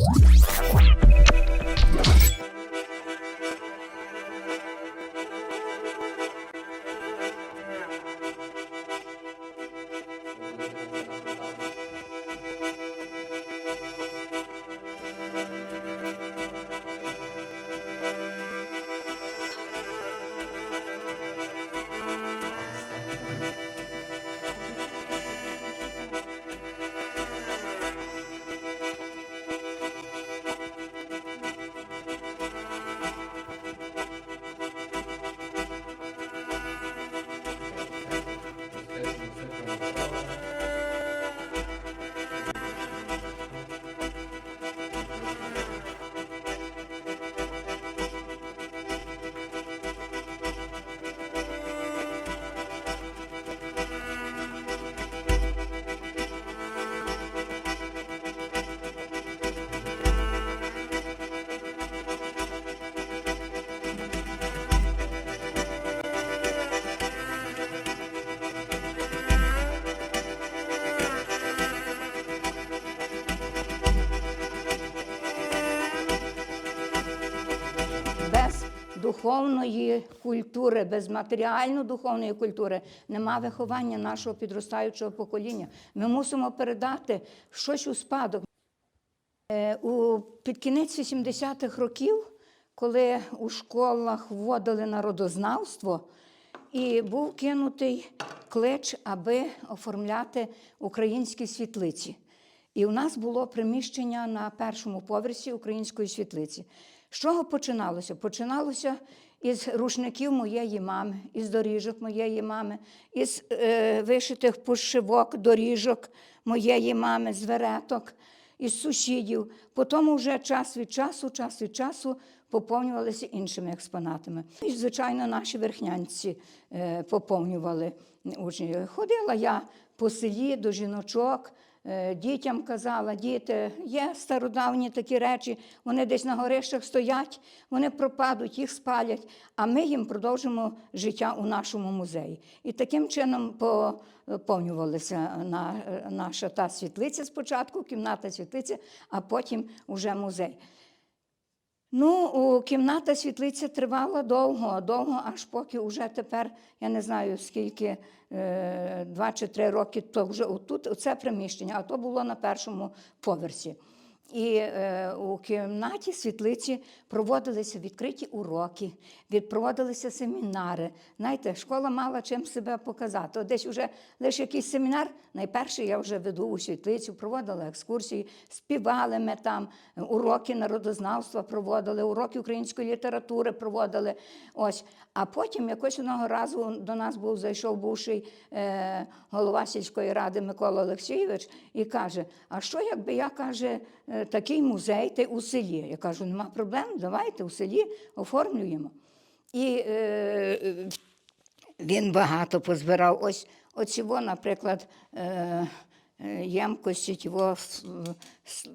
Peace. Духовної культури, без матеріально-духовної культури нема виховання нашого підростаючого покоління. Ми мусимо передати щось у спадок. Е, У під кінець 80-х років, коли у школах вводили народознавство, і був кинутий клич, аби оформляти українські світлиці. І у нас було приміщення на першому поверсі української світлиці. З чого починалося? Починалося із рушників моєї мами, із доріжок моєї мами, із е, вишитих пошивок, доріжок моєї мами, з вереток із сусідів. Потім вже час від часу, час від часу поповнювалися іншими експонатами. І, звичайно, наші верхнянці е, поповнювали учні. Ходила я по селі до жіночок. Е, Дітям казала, діти, є стародавні такі речі, вони десь на горищах стоять, вони пропадуть, їх спалять, а ми їм продовжимо життя у нашому музеї. І таким чином поповнювалася на, наша та світлиця спочатку, кімната світлиці, а потім уже музей. Ну, у кімната світлиця тривала довго, довго, аж поки вже тепер, я не знаю скільки, е, два чи три роки, то вже отут, оце приміщення, а то було на першому поверсі. І е, у кімнаті світлиці проводилися відкриті уроки, проводилися семінари. Знаєте, школа мала чим себе показати. От десь вже лише якийсь семінар. Найперше я вже веду у світлицю, проводила екскурсії, співали ми там, уроки народознавства проводили, уроки української літератури проводили. Ось. А потім якось одного разу до нас був зайшов бувший е, голова сільської ради Микола Олексійович і каже: А що, якби я каже, е, такий музей ти у селі? Я кажу, нема проблем, давайте у селі оформлюємо. І е, він багато позбирав. Ось оцього, наприклад, е, е, ємкості, його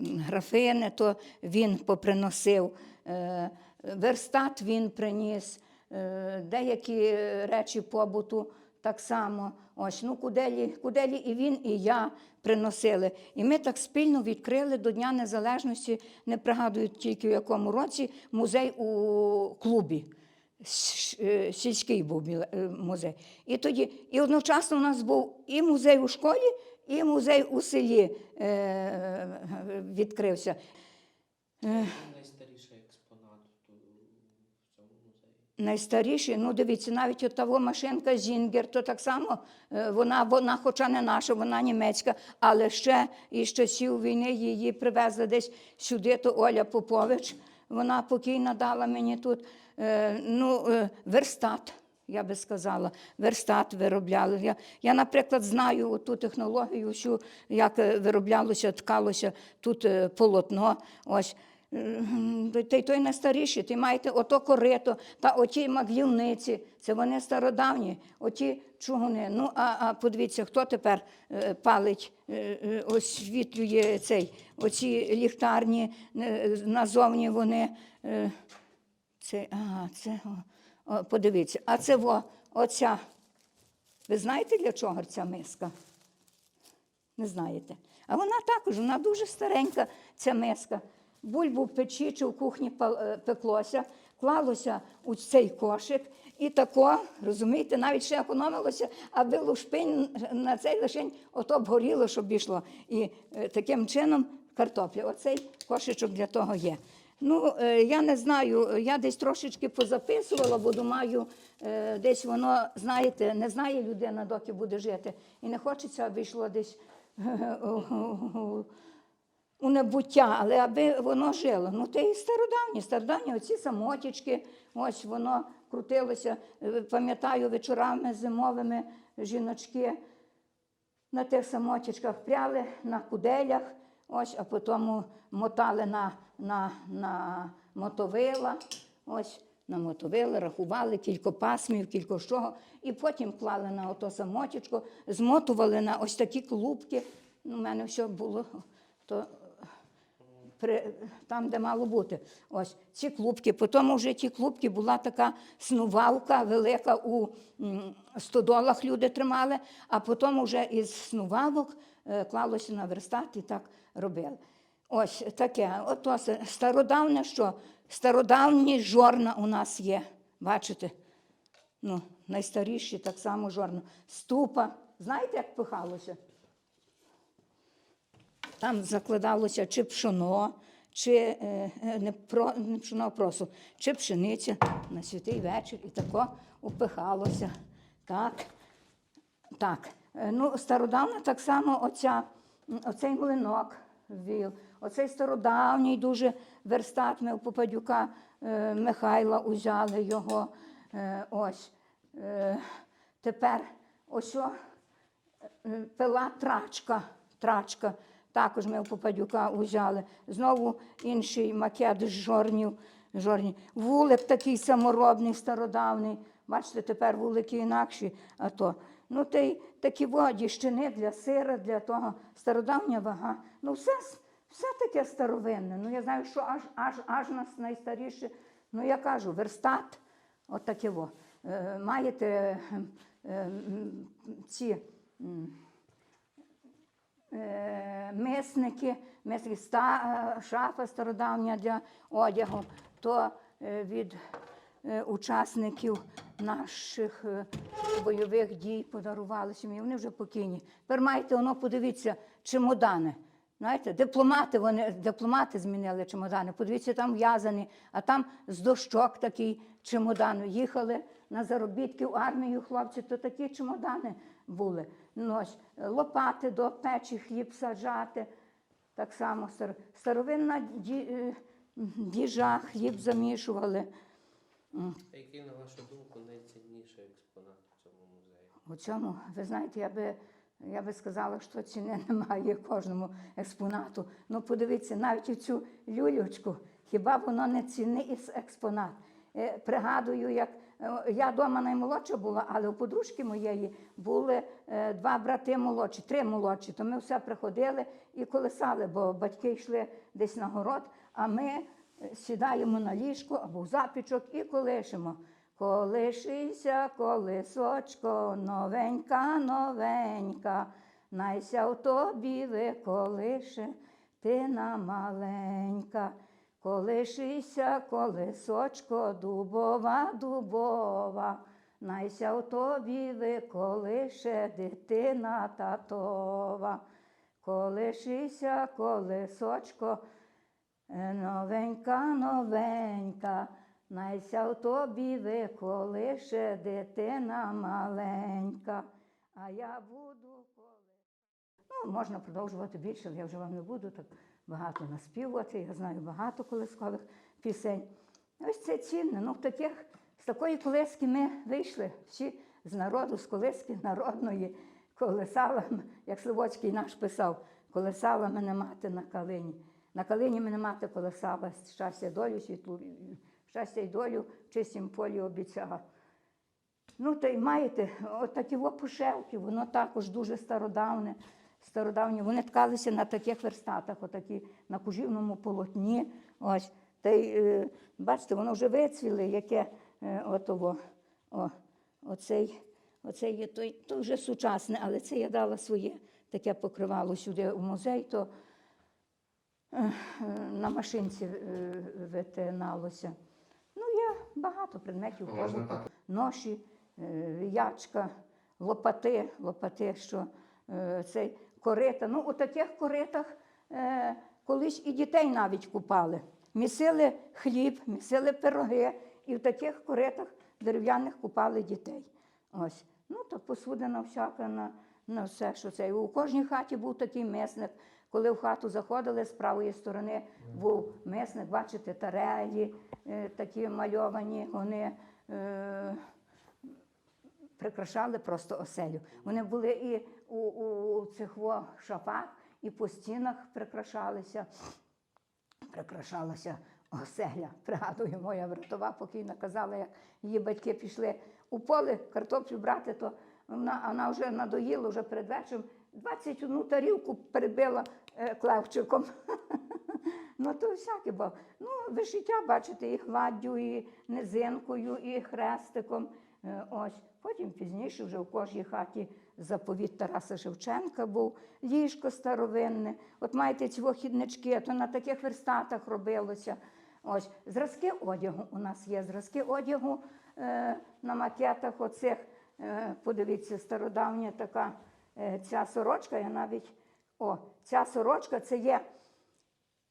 графини, то він поприносив, е, верстат він приніс, деякі речі побуту так само. Ось, ну, куделі, куделі і він, і я приносили. І ми так спільно відкрили до Дня Незалежності, не пригадую тільки в якому році, музей у клубі. Е, Сільський був е, музей. І тоді, і одночасно у нас був і музей у школі, і музей у селі е, відкрився. Найстаріший експонат тут в цьому музеї. Найстаріші, ну дивіться, навіть от того машинка Зінгер, то так само е, вона, вона, хоча не наша, вона німецька, але ще із часів війни її привезли десь сюди, то Оля Попович. Вона покійна дала мені тут е, ну, е, верстат. Я би сказала, верстат виробляли. Я, я, наприклад, знаю ту технологію, всю, як вироблялося, ткалося тут полотно. Ось. М, Та й той найстаріший, ти маєте ото корито та оті маглівниці, це вони стародавні, оті чугуни. Ну, а, а подивіться, хто тепер е, палить, е, е, освітлює цей, оці ліхтарні е, назовні вони. е, Це, ага, це, о, подивіться, а це во, оця. Ви знаєте, для чого ця миска? Не знаєте. А вона також, вона дуже старенька, ця миска. Бульбу в печі чи в кухні е, пеклося, клалося у цей кошик, і тако, розумієте, навіть ще економилося, аби лушпинь на цей лишень ото б горіло, щоб йшло. І е, таким чином картопля. Оцей кошичок для того є. Ну, е, я не знаю, я десь трошечки позаписувала, бо думаю, десь воно, знаєте, не знає людина, доки буде жити. І не хочеться, аби йшло десь у небуття, але аби воно жило. Ну, те і стародавні, стародавні оці самотічки, ось воно крутилося. Е, Пам'ятаю, вечорами зимовими жіночки на тих самотічках пряли на куделях, ось, а потім мотали на, на, на мотовила, ось, на мотовила, рахували кілька пасмів, кілька чого, і потім клали на ото самотічко, змотували на ось такі клубки. У мене все було то, при, там, де мало бути. Ось ці клубки. Потім вже ті клубки була така снувалка велика у стодолах люди тримали, а потім вже із снувалок е, клалося на верстат і так робили. Ось таке. Ото с- стародавнє що? Стародавні жорна у нас є. Бачите? Ну, найстаріші так само жорна. Ступа. Знаєте, як пихалося? Там закладалося чи пшоно, чи е, е, не, про, не пшоно, а просо, чи пшениця на святий вечір і тако упихалося. Так. Так. Е, Ну, стародавна так само оця, оцей млинок вів, оцей стародавній дуже верстат ми у Попадюка е, Михайла узяли його. Е, ось. Е, тепер ось о, Е, пила трачка. трачка. Також ми у Попадюка узяли. Знову інший макет з жорнів. жорні. Вулик такий саморобний, стародавний. Бачите, тепер вулики інакші. А то. Ну, й такі воді, для сира, для того. Стародавня вага. Ну, все, все таке старовинне. Ну, я знаю, що аж, аж, аж нас найстаріше. Ну, я кажу, верстат, от таке во. Е, маєте е, е, ці. Е, мисники, мисники ста, е, шафа стародавня для одягу, то е, від учасників наших бойових дій подарувалися мені. Вони вже покійні. Тепер маєте воно, подивіться, чемодани. Знаєте, дипломати, вони, дипломати змінили чемодани. Подивіться, там в'язані, а там з дощок такий чемодан. Їхали на заробітки в армію хлопці, то такі чемодани були. Ну, лопати до печі, хліб саджати. Так само старовинна ді, е, діжа, хліб замішували. А який, на вашу думку, найцінніший експонат в цьому музеї? У цьому, ви знаєте, я би, я би сказала, що ціни немає кожному експонату. Ну, подивіться, навіть у цю люлючку, хіба воно не цінний експонат? Е, Пригадую, як е, я вдома наймолодша була, але у подружки моєї були е, два брати молодші, три молодші. То ми все приходили і колесали, бо батьки йшли десь на город, а ми е, сідаємо на ліжку або в запічок і колишемо. Колишися, колесочко, новенька, новенька, найся в тобі виколише, ти на маленька. Колишися, колесочко, дубова, дубова, найся в тобі виколише, дитина татова. Колишися, колесочко, Новенька, новенька, найся в тобі виколише дитина маленька, а я буду коли. Ну, можна продовжувати більше, але я вже вам не буду так багато наспівувати. Я знаю багато колискових пісень. Ось це цінне. Ну, таких, з такої колиски ми вийшли всі з народу, з колиски народної, колесала, як Сливоцький наш писав, колесала мене мати на калині. На калині мене мати колесала, щастя, долю світлу, щастя й долю в чистім полі обіцяла. Ну, та й маєте, от такі опушевки, воно також дуже стародавне, стародавні. Вони ткалися на таких верстатах, отакі, на кужівному полотні. Ось. Та й, е, бачите, воно вже вицвіли, яке е, отово. О, оцей, оцей є той, то вже сучасне, але це я дала своє таке покривало сюди у музей, то е, на машинці е, витиналося. Ну, є багато предметів Можна Ноші, е, ячка, лопати, лопати, що е, цей корита. Ну, у таких коритах е, колись і дітей навіть купали. Місили хліб, місили пироги, і в таких коритах дерев'яних купали дітей. Ось. Ну, то посудина всяка на, на все, що це. І У кожній хаті був такий мисник. Коли в хату заходили, з правої сторони був мисник, бачите, тарелі е, такі мальовані, вони е, прикрашали просто оселю. Вони були і у, у, цих шафах, і по стінах прикрашалися прикрашалася оселя. Пригадую, моя братова покійна казала, як її батьки пішли у поле картоплю брати, то вона, вона вже надоїла, вже перед вечором 21 тарілку перебила е, клевчиком. Ну, то всяке було. Ну, вишиття, бачите, і гладдю, і низинкою, і хрестиком. Е, Ось. Потім пізніше вже в кожній хаті заповіт Тараса Шевченка був, ліжко старовинне. От маєте ці хіднички, то на таких верстатах робилося. Ось. Зразки одягу у нас є. Зразки одягу е, на макетах оцих. Е, подивіться, стародавня така е, ця сорочка, я навіть. О, ця сорочка це є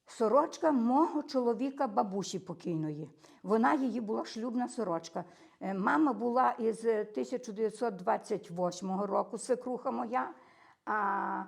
Сорочка мого чоловіка бабусі покійної. Вона її була шлюбна сорочка. Е, Мама була із 1928 року, свекруха моя, а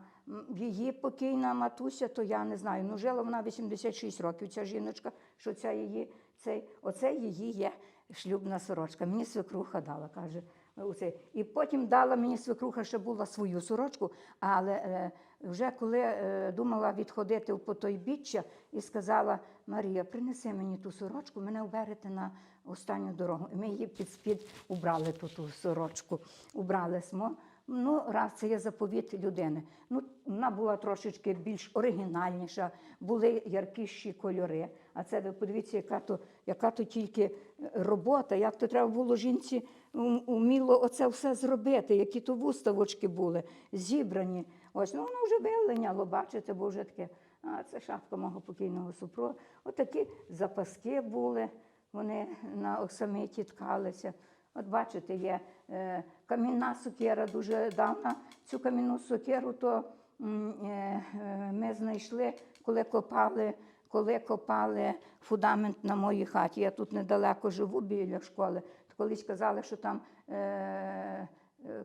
її покійна матуся, то я не знаю. Ну, жила вона 86 років, ця жіночка, що ця її, цей, оце її є шлюбна сорочка. Мені свекруха дала, каже. Оце. І потім дала мені свекруха ще була свою сорочку, але е, вже коли е, думала відходити в потойбіччя і сказала Марія, принеси мені ту сорочку, мене вберете на останню дорогу. І ми її під спід убрали ту, ту сорочку. Убрали смо. Ну, раз це є заповіт людини. Ну, вона була трошечки більш оригінальніша, були яркіші кольори. А це ви подивіться, яка то, яка то тільки робота, як то треба було жінці ум- уміло оце все зробити, які то вуставочки були зібрані. Ось ну воно вже виленяло, бачите, бо вже таке. А це шапка мого покійного супруга. Отакі запаски були, вони на оксамиті ткалися. От бачите, є е, камінна сокира дуже давна. Цю камінну сокиру то е, е, ми знайшли, коли копали, коли копали фундамент на моїй хаті. Я тут недалеко живу біля школи. То колись казали, що там е, е,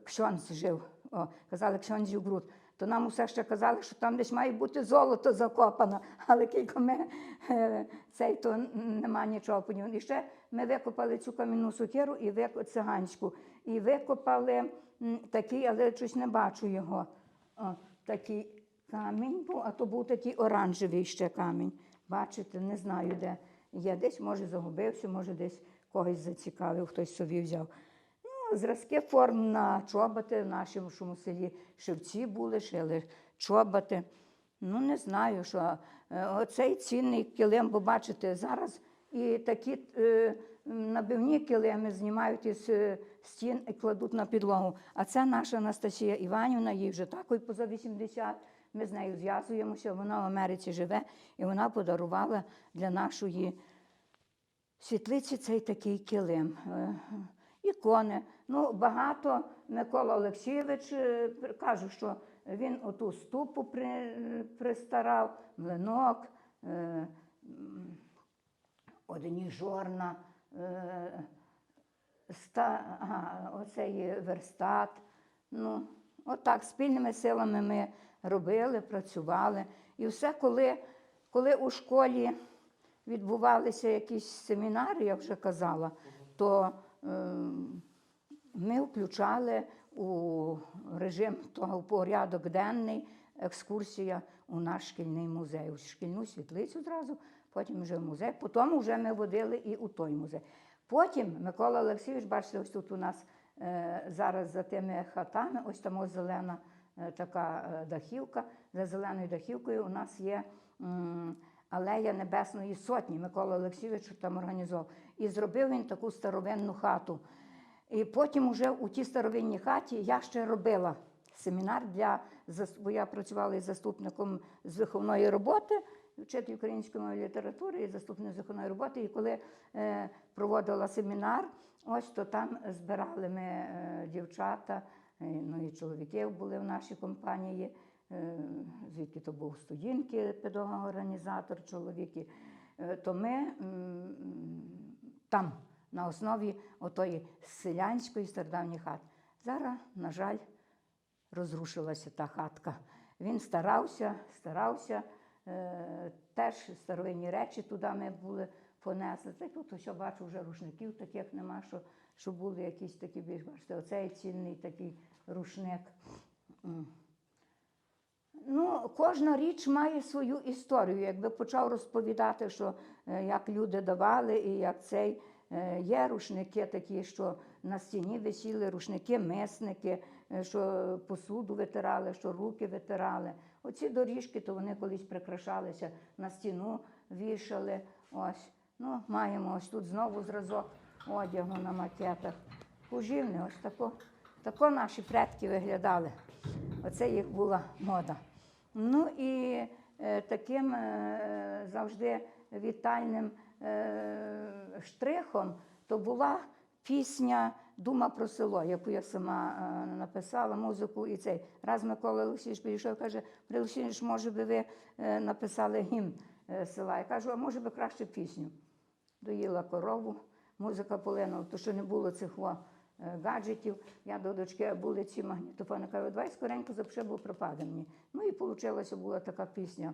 ксьонз жив. О, казали ксьонзів груд. То нам усе ще казали, що там десь має бути золото закопано, але кілько ми е, цей то нема нічого по ньому. І ще ми викопали цю камінну сокиру і вик... циганську. І викопали такий, але щось не бачу його. О, такий камінь був, а то був такий оранжевий ще камінь. Бачите, не знаю, де є. Десь, може, загубився, може, десь когось зацікавив, хтось собі взяв. Зразки форм на чоботи в нашому селі шивці були, шили чоботи. Ну, не знаю, що е, оцей цінний килим, бо бачите, зараз і такі е, набивні килими знімають із е, стін і кладуть на підлогу. А це наша Анастасія Іванівна, їй вже такої поза 80. Ми з нею зв'язуємося, вона в Америці живе, і вона подарувала для нашої світлиці цей такий килим. Е, Ікони. Ну, багато Микола Олексійович е, каже, що він оту ступу при, пристарав, млинок, е, одні жорна, е, ста, ага, оцей верстат. Ну, отак, спільними силами ми робили, працювали. І все, коли, коли у школі відбувалися якісь семінари, я вже казала, то е, ми включали у режим того порядок денний екскурсія у наш шкільний музей, у шкільну світлицю зразу, потім вже в музей, потім вже ми водили і у той музей. Потім Микола Олексійович, бачите, ось тут у нас е, зараз за тими хатами, ось там ось зелена е, така е, дахівка. За зеленою дахівкою у нас є м, алея Небесної Сотні. Микола Олексійович там організував. І зробив він таку старовинну хату. І потім уже у тій старовинній хаті я ще робила семінар для бо я працювала із заступником з виховної роботи вчитель української мови літератури і заступник законної роботи. І коли е, проводила семінар, ось то там збирали ми е, дівчата, е, ну і чоловіки були в нашій компанії. Е, звідки то був студінки, педагог-організатор, чоловіки, е, то ми м, там на основі отої селянської стародавньої хати. Зараз, на жаль, розрушилася та хатка. Він старався, старався. Е, теж старовинні речі туди ми були понесли. Й тут ось бачу вже рушників таких нема, що, що були якісь такі більш, бачите, оцей цінний такий рушник. Ну, кожна річ має свою історію. Якби почав розповідати, що е, як люди давали, і як цей є рушники такі, що на стіні висіли, рушники, мисники, е, що посуду витирали, що руки витирали. Оці доріжки, то вони колись прикрашалися на стіну, вішали. Ось. Ну, маємо ось тут знову зразок одягу на макетах. Поживний, ось тако, тако наші предки виглядали. Оце їх була мода. Ну і е, таким е, завжди вітальним е, штрихом то була пісня Дума про село, яку я сама е, написала, музику і цей. Раз Микола Олексійович підійшов, каже, Олексійович, може би ви е, написали гімн е, села. Я кажу, а може би краще пісню. Доїла корову, музика полинула, то що не було цих е, гаджетів. Я до дочки були ці магнітофони. Кажу, давай скоренько запиши, бо пропаде мені. Ну і вийшла була така пісня.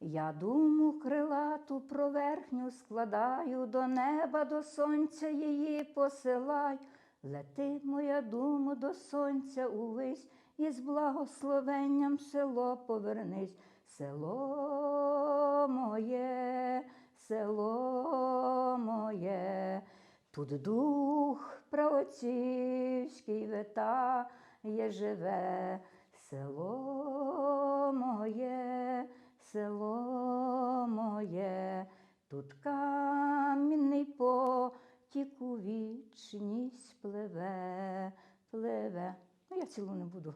Я думу крилату про верхню складаю, до неба, до сонця її посилай. Лети, моя дума, до сонця увись, і з благословенням село повернись. Село моє, село моє, тут дух правоцівський витає живе, село моє, село моє, тут камінний потік у вічність пливе, пливе. Ну, я цілу не буду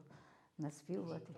наспівувати.